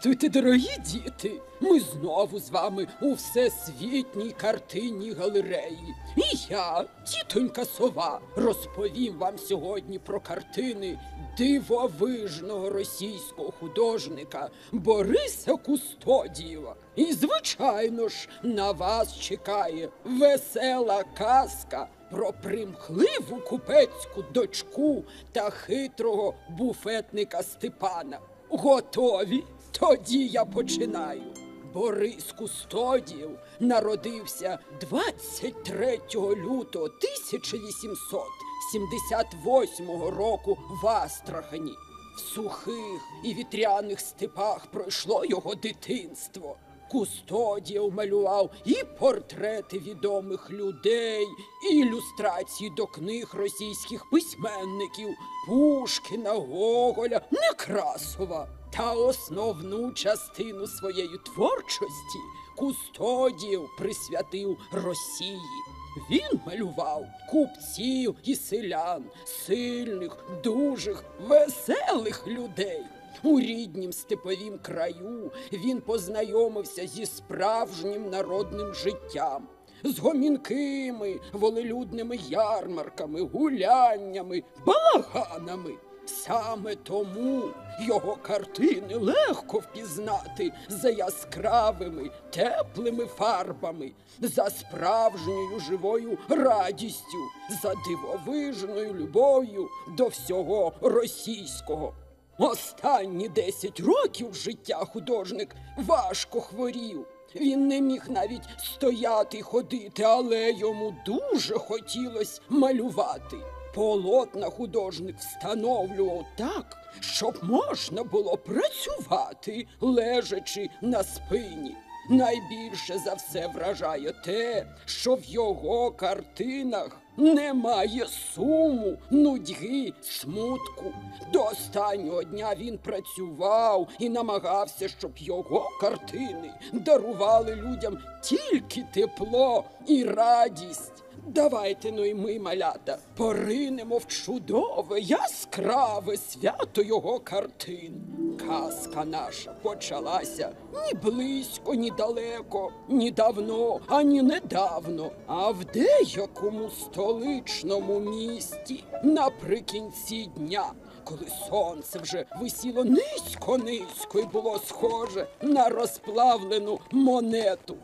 Здрастуйте, дорогі діти! Ми знову з вами у всесвітній картинній галереї. І я, тітонька сова, розповім вам сьогодні про картини дивовижного російського художника Бориса Кустодієва. І, звичайно ж, на вас чекає весела казка про примхливу купецьку дочку та хитрого буфетника Степана. Готові? Тоді я починаю. Борис Кустодіїв народився 23 лютого 1878 року в Астрахані. В сухих і вітряних степах пройшло його дитинство. Кустодіїв малював і портрети відомих людей, і ілюстрації до книг російських письменників Пушкіна, Гоголя, Некрасова. Та основну частину своєї творчості Кустодіїв присвятив Росії. Він малював купців і селян, сильних, дужих, веселих людей. У ріднім степовім краю він познайомився зі справжнім народним життям, з гомінкими, волелюдними ярмарками, гуляннями, балаганами. Саме тому його картини легко впізнати за яскравими, теплими фарбами, за справжньою живою радістю, за дивовижною любов'ю до всього російського. Останні 10 років життя художник важко хворів. Він не міг навіть стояти й ходити, але йому дуже хотілося малювати. Полотна художник встановлював так, щоб можна було працювати, лежачи на спині. Найбільше за все вражає те, що в його картинах немає суму, нудьги, смутку. До останнього дня він працював і намагався, щоб його картини дарували людям тільки тепло і радість. Давайте ну й ми, малята, поринемо в чудове, яскраве свято його картин. Казка наша почалася ні близько, ні далеко, ні давно, ані недавно, а в деякому столичному місті наприкінці дня. Коли сонце вже висіло низько-низько і було схоже на розплавлену монету.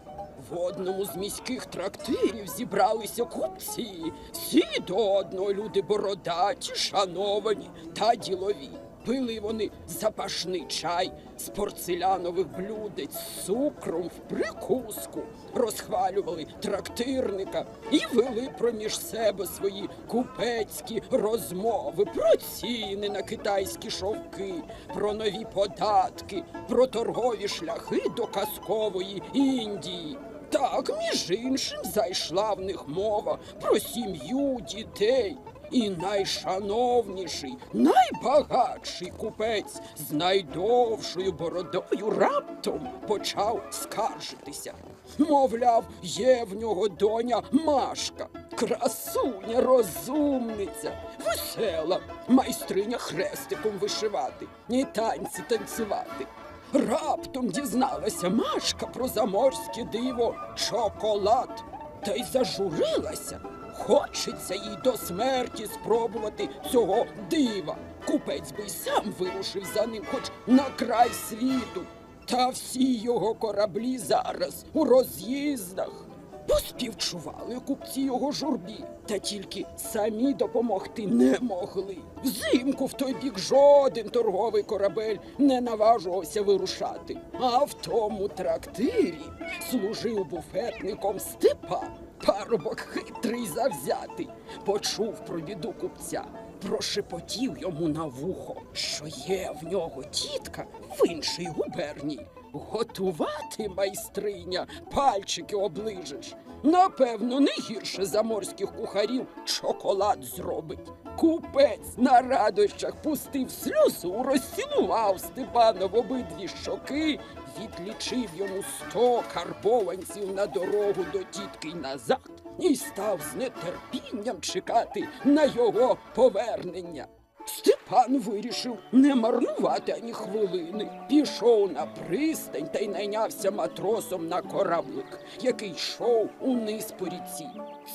В одному з міських трактирів зібралися купці, всі до одного люди бородаті, шановані та ділові. Пили вони запашний чай з порцелянових блюдець цукром в прикуску, розхвалювали трактирника і вели проміж себе свої купецькі розмови про ціни на китайські шовки, про нові податки, про торгові шляхи до казкової Індії. Так, між іншим, зайшла в них мова про сім'ю дітей. І найшановніший, найбагатший купець з найдовшою бородою раптом почав скаржитися. Мовляв, є в нього доня Машка, красуня, розумниця, весела, майстриня хрестиком вишивати і танці танцювати. Раптом дізналася Машка про заморське диво чоколад та й зажурилася. Хочеться їй до смерті спробувати цього дива. Купець би й сам вирушив за ним, хоч на край світу. Та всі його кораблі зараз у роз'їздах. Поспівчували купці його журбі, та тільки самі допомогти не могли. Взимку в той бік жоден торговий корабель не наважувався вирушати. А в тому трактирі служив буфетником Степан. Парубок хитрий завзятий, почув про біду купця, прошепотів йому на вухо, що є в нього тітка в іншій губернії. Готувати, майстриня, пальчики оближеш. Напевно, не гірше заморських кухарів шоколад зробить. Купець на радощах пустив сльозу, розцілував Степана в обидві щоки, відлічив йому сто карбованців на дорогу до тітки й назад і став з нетерпінням чекати на його повернення. Степан вирішив не марнувати ані хвилини. Пішов на пристань та й найнявся матросом на кораблик, який йшов униз по ріці.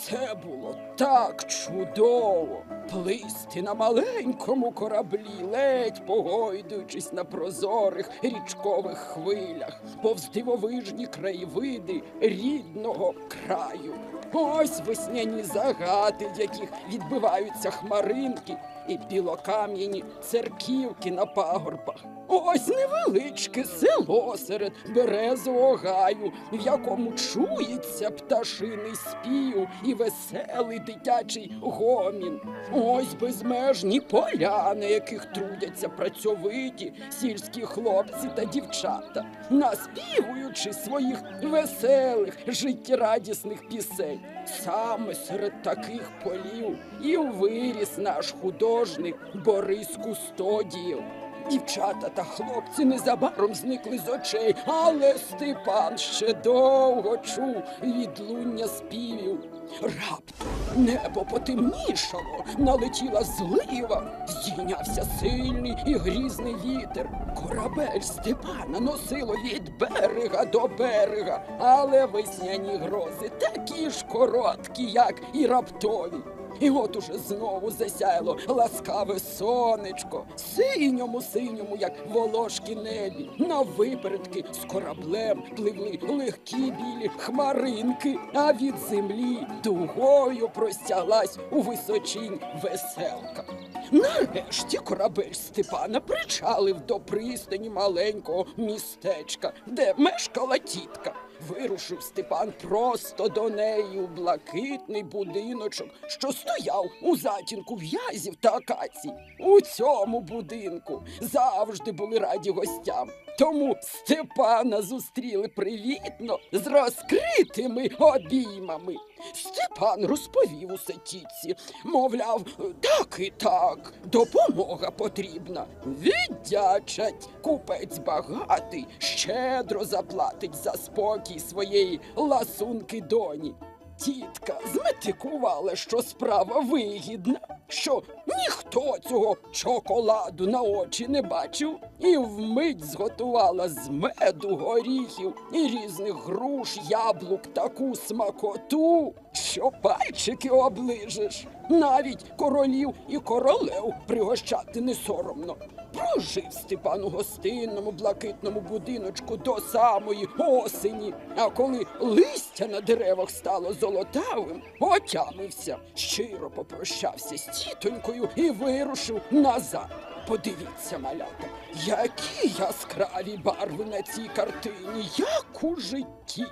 Це було так чудово плисти на маленькому кораблі, ледь погойдуючись на прозорих річкових хвилях, повз дивовижні краєвиди рідного краю. Ось весняні загади, в яких відбиваються хмаринки і білокам'яні церківки на пагорбах. Ось невеличке село серед березового гаю, в якому чується пташиний спів і веселий дитячий гомін. Ось безмежні поля, на яких трудяться працьовиті сільські хлопці та дівчата, наспівуючи своїх веселих життєрадісних пісень. Саме серед таких полів і виріс наш художник Борис Кустодієв. Дівчата та хлопці незабаром зникли з очей, але Степан ще довго чув відлуння співів. Раптом небо потемнішало, налетіла злива, здійнявся сильний і грізний вітер. Корабель Степана носило від берега до берега, але весняні грози такі ж короткі, як і раптові. І от уже знову засяяло ласкаве сонечко, синьому синьому, як волошки небі. На випередки з кораблем пливли легкі білі хмаринки, а від землі дугою простяглась у височінь веселка. Нарешті корабель Степана причалив до пристані маленького містечка, де мешкала тітка. Вирушив Степан просто до неї у блакитний будиночок, що стояв у затінку в'язів та акацій. У цьому будинку завжди були раді гостям. Тому Степана зустріли привітно з розкритими обіймами. Степан розповів усе тітці, мовляв, так і так, допомога потрібна. Віддячать, купець багатий, щедро заплатить за спокій своєї ласунки доні. Тітка зметикувала, що справа вигідна, що ніхто цього чоколаду на очі не бачив, і вмить зготувала з меду, горіхів і різних груш, яблук таку смакоту, що пальчики оближеш. Навіть королів і королев пригощати не соромно. Прожив Степан у гостинному блакитному будиночку до самої осені. А коли листя на деревах стало золотавим, отямився, щиро попрощався з тітонькою і вирушив назад. Подивіться, малята, які яскраві барви на цій картині, як у житті.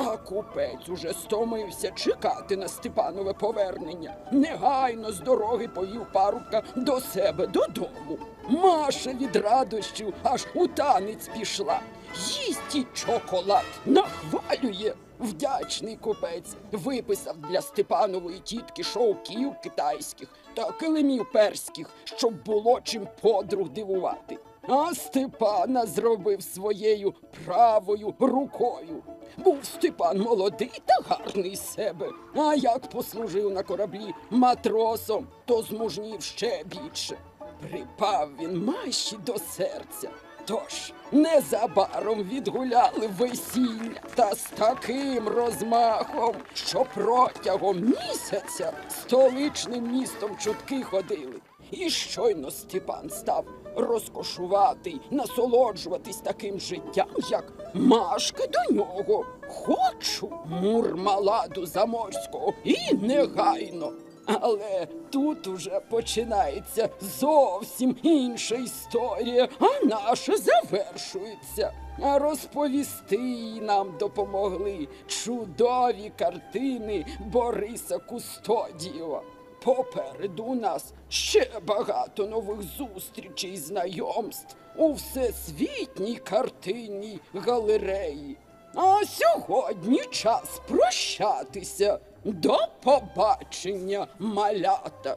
А купець уже стомився чекати на Степанове повернення. Негайно з дороги повів парубка до себе додому. Маша від радощів аж у танець пішла. Їсть і чоколад нахвалює. Вдячний купець виписав для Степанової тітки шовків китайських та килимів перських, щоб було чим подруг дивувати. А Степана зробив своєю правою рукою. Був Степан молодий та гарний себе. А як послужив на кораблі матросом, то змужнів ще більше. Припав він Маші до серця. Тож незабаром відгуляли весілля та з таким розмахом, що протягом місяця столичним містом чутки ходили. І щойно Степан став розкошувати, насолоджуватись таким життям, як Машка до нього. Хочу мурмаладу заморського і негайно. Але тут уже починається зовсім інша історія, а наша завершується. А розповісти нам допомогли чудові картини Бориса Кустодієва. Попереду у нас ще багато нових зустрічей, і знайомств у всесвітній картинній галереї. А сьогодні час прощатися. До побачення, малята!